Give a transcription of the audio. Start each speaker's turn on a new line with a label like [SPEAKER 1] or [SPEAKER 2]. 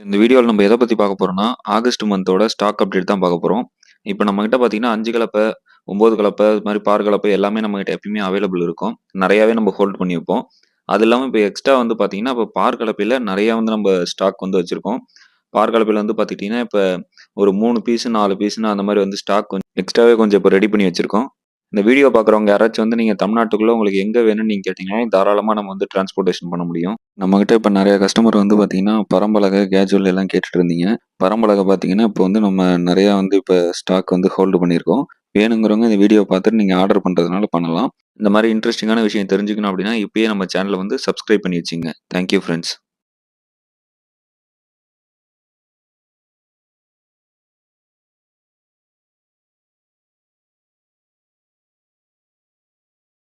[SPEAKER 1] இந்த வீடியோவில் நம்ம எதை பற்றி பார்க்க போகிறோம்னா ஆகஸ்ட் மந்தோட ஸ்டாக் அப்டேட் தான் பார்க்க போகிறோம் இப்போ நம்மகிட்ட பார்த்தீங்கன்னா அஞ்சு கலப்பை ஒம்பது கலப்பை இது மாதிரி பார் கலப்பை எல்லாமே நம்மகிட்ட எப்பயுமே அவைலபிள் இருக்கும். நிறையாவே நம்ம ஹோல்ட் பண்ணி வைப்போம். அது இல்லாமல் இப்போ எக்ஸ்ட்ரா வந்து பார்த்தீங்கன்னா இப்போ பார் கலப்பையில் நிறையா வந்து நம்ம ஸ்டாக் வந்து வச்சுருக்கோம். பார் கலப்பையில் வந்து பார்த்துக்கிட்டிங்கன்னா இப்போ ஒரு மூணு பீஸு நாலு பீஸுன்னு அந்த மாதிரி வந்து ஸ்டாக் கொஞ்சம் எக்ஸ்ட்ராவே கொஞ்சம் இப்போ ரெடி பண்ணி வச்சுருக்கோம். இந்த வீடியோ பார்க்குறவங்க யாராச்சும் வந்து நீங்கள் தமிழ்நாட்டுக்குள்ளே உங்களுக்கு எங்கே வேணும்னு நீங்கள் கேட்டிங்கன்னா தாராளமாக நம்ம வந்து டிரான்ஸ்போர்ட்டேஷன் பண்ண முடியும். நம்மகிட்ட இப்போ நிறைய கஸ்டமர் வந்து பார்த்தீங்கன்னா பரம்பலகை கேஜுவல் எல்லாம் கேட்டுட்டு இருந்தீங்க. பரம்பலகை பார்த்தீங்கன்னா இப்போ வந்து நம்ம நிறையா வந்து இப்போ ஸ்டாக் வந்து ஹோல்டு பண்ணியிருக்கோம். வேணுங்கிறவங்க இந்த வீடியோ பார்த்துட்டு நீங்கள் ஆர்டர் பண்ணுறதுனால பண்ணலாம். இந்த மாதிரி இன்ட்ரெஸ்டிங்கான விஷயம் தெரிஞ்சுக்கணும் அப்படின்னா இப்பயே நம்ம சேனலை வந்து சப்ஸ்கிரைப் பண்ணி வச்சுங்க. Thank you friends